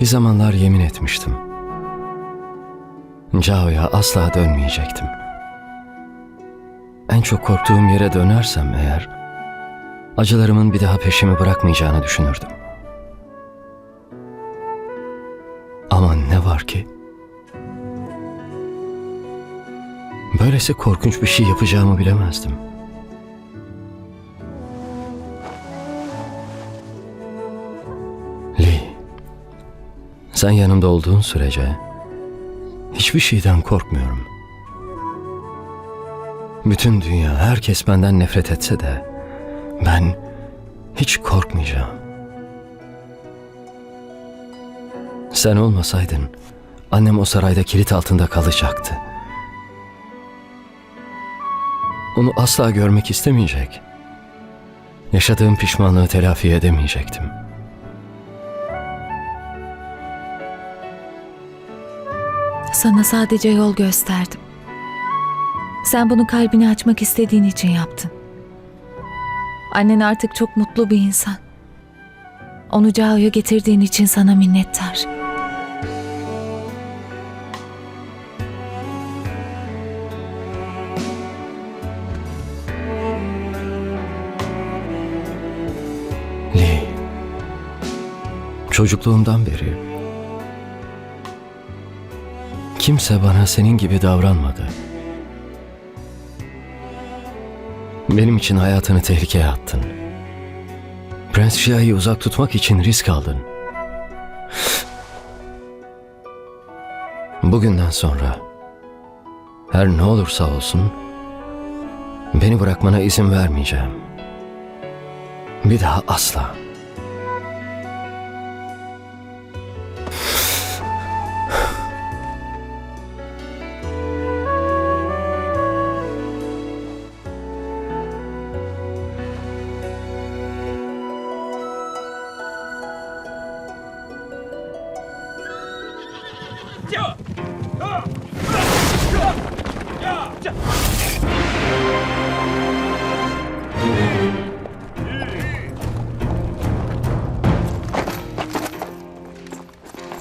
Bir zamanlar yemin etmiştim. Cao'ya asla dönmeyecektim. En çok korktuğum yere dönersem eğer, acılarımın bir daha peşimi bırakmayacağını düşünürdüm. Ama ne var ki? Böylesi korkunç bir şey yapacağımı bilemezdim. Sen yanımda olduğun sürece hiçbir şeyden korkmuyorum. Bütün dünya, herkes benden nefret etse de ben hiç korkmayacağım. Sen olmasaydın annem o sarayda kilit altında kalacaktı. Onu asla görmek istemeyecek. Yaşadığım pişmanlığı telafi edemeyecektim. Sana sadece yol gösterdim. Sen bunu kalbini açmak istediğin için yaptın. Annen artık çok mutlu bir insan. Onu Cao'ya getirdiğin için sana minnettar. Lee, çocukluğumdan beri kimse bana senin gibi davranmadı. Benim için hayatını tehlikeye attın. Prens Shia'yı uzak tutmak için risk aldın. Bugünden sonra her ne olursa olsun beni bırakmana izin vermeyeceğim. Bir daha asla.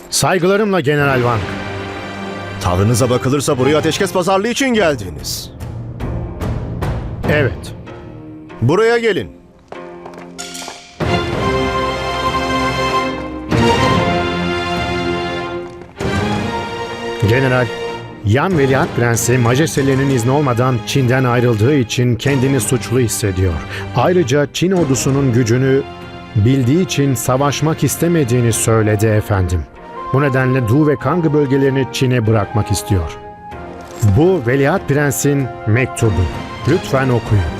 Saygılarımla General Wang. Tavrınıza bakılırsa buraya ateşkes pazarlığı için geldiniz. Evet. Buraya gelin. General, Yan Veliaht Prensi majestelerinin izni olmadan Çin'den ayrıldığı için kendini suçlu hissediyor. Ayrıca Çin ordusunun gücünü bildiği için savaşmak istemediğini söyledi efendim. Bu nedenle Du ve Kang bölgelerini Çin'e bırakmak istiyor. Bu Veliaht Prens'in mektubu. Lütfen okuyun.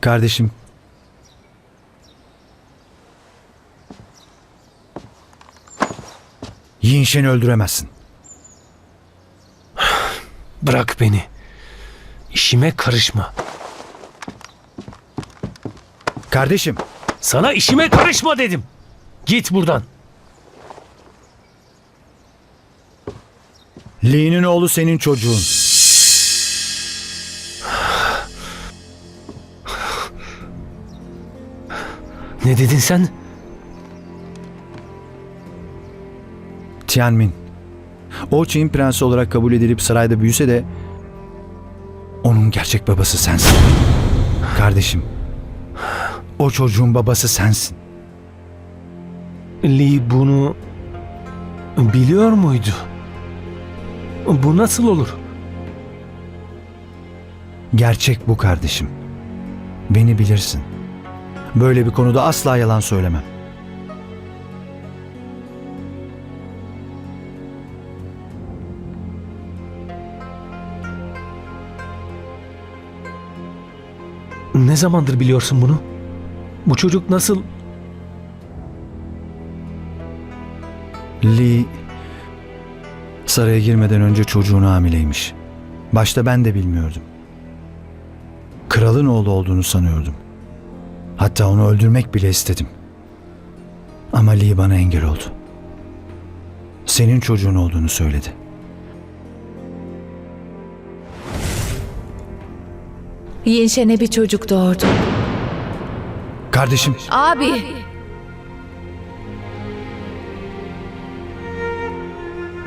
Kardeşim. Yinşen'i öldüremezsin. Bırak beni. İşime karışma. Kardeşim. Sana işime karışma dedim. Git buradan. Lee'nin oğlu senin çocuğun. Ne dedin sen? Tianmin. O Çin prensi olarak kabul edilip sarayda büyüse de onun gerçek babası sensin. Kardeşim. O çocuğun babası sensin. Lee bunu biliyor muydu? Bu nasıl olur? Gerçek bu kardeşim. Beni bilirsin. Böyle bir konuda asla yalan söylemem. Ne zamandır biliyorsun bunu? Bu çocuk nasıl... Lee saraya girmeden önce çocuğunu hamileymiş. Başta ben de bilmiyordum. Kralın oğlu olduğunu sanıyordum. Hatta onu öldürmek bile istedim. Ama Lee bana engel oldu. Senin çocuğun olduğunu söyledi. Yinşen'e bir çocuk doğurdu. Kardeşim, Abi!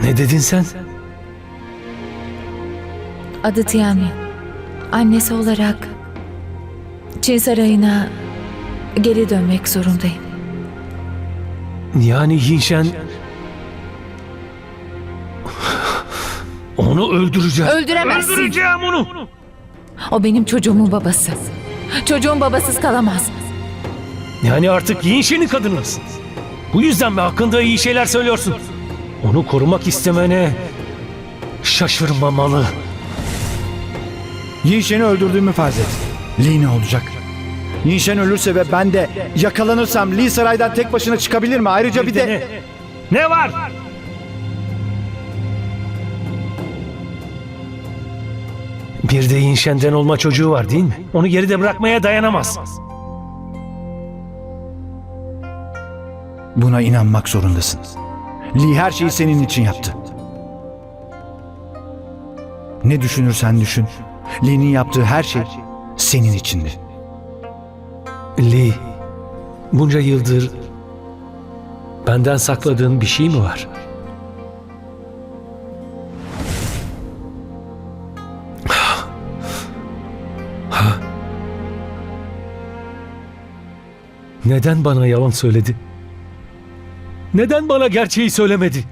Ne dedin sen? Adı Tianmin. Annesi olarak Çin Sarayı'na geri dönmek zorundayım. Yani Yinşen... Onu öldüreceğim. Öldüremezsin. Öldüreceğim onu. O benim çocuğumun babası. Çocuğum babasız kalamaz. Yani artık Yinşen'in kadınısın. Bu yüzden mi hakkında iyi şeyler söylüyorsun? Onu korumak istemene şaşırmamalı. Yinşen'i öldürdüğümü farz et. Ne olacak? Yinşen ölürse ve ben de yakalanırsam Lee saraydan tek başına çıkabilir mi? Ayrıca bir de... Ne? Ne var? Bir de Yinşen'den olma çocuğu var değil mi? Onu geride bırakmaya dayanamaz. Buna inanmak zorundasın. Lee her şeyi senin için yaptı. Ne düşünürsen düşün. Lee'nin yaptığı her şey senin içindi. Lee, bunca yıldır benden sakladığın bir şey mi var? Neden bana yalan söyledi? Neden bana gerçeği söylemedi?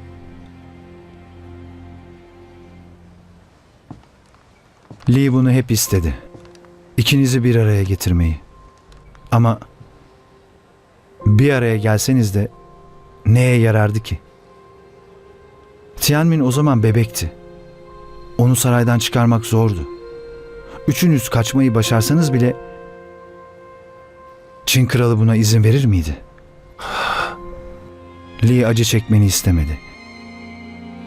Lee bunu hep istedi. İkinizi bir araya getirmeyi. Ama bir araya gelseniz de neye yarardı ki? Tianmin o zaman bebekti. Onu saraydan çıkarmak zordu. Üçünüz kaçmayı başarsanız bile Çin kralı buna izin verir miydi? Lee acı çekmeni istemedi.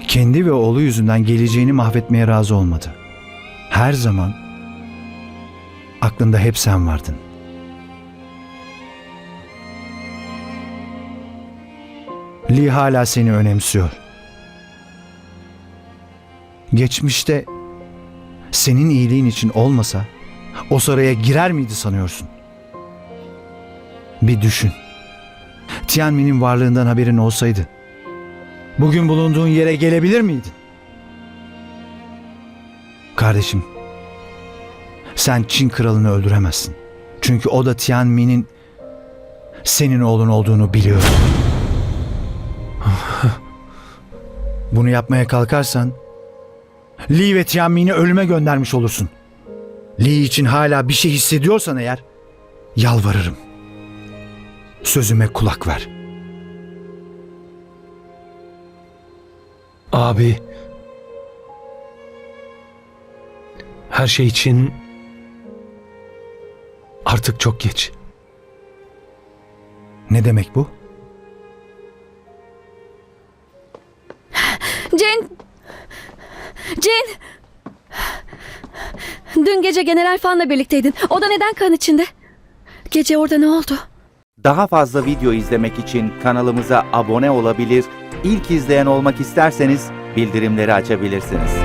Kendi ve oğlu yüzünden geleceğini mahvetmeye razı olmadı. Her zaman aklında hep sen vardın. Lee hala seni önemsiyor. Geçmişte senin iyiliğin için olmasa o saraya girer miydi sanıyorsun? Bir düşün. Tianmin'in varlığından haberin olsaydı bugün bulunduğun yere gelebilir miydin? Kardeşim, sen Çin kralını öldüremezsin. Çünkü o da Tianmin'in senin oğlun olduğunu biliyor. Bunu yapmaya kalkarsan Li ve Tianmin'i ölüme göndermiş olursun. Li için hala bir şey hissediyorsan eğer yalvarırım. Sözüme kulak ver. Abi. Her şey için artık çok geç. Ne demek bu? Cin! Dün gece General Fan'la birlikteydin. O da neden kan içinde? Gece orada ne oldu? Daha fazla video izlemek için kanalımıza abone olabilir, ilk izleyen olmak isterseniz bildirimleri açabilirsiniz.